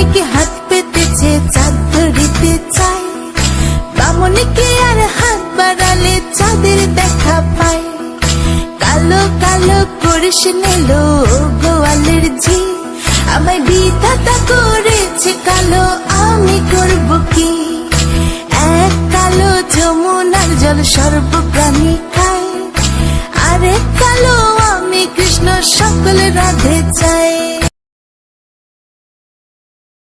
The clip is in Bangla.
বামনিকে হাত পেতেছে চাঁদ ধরিতে চাই। বামনিকে আর হাত বাড়ালে চাঁদের দেখা পাই। কালো কালো করিস নিলো গোয়ালের ঝি আমায় বিধাতা করেছে কালো, আমি করব কি? এক কালো যমুনার জল সর্বপ্রাণী খায় আরেক কালো আমি কৃষ্ণ, সকল রাধে চাই।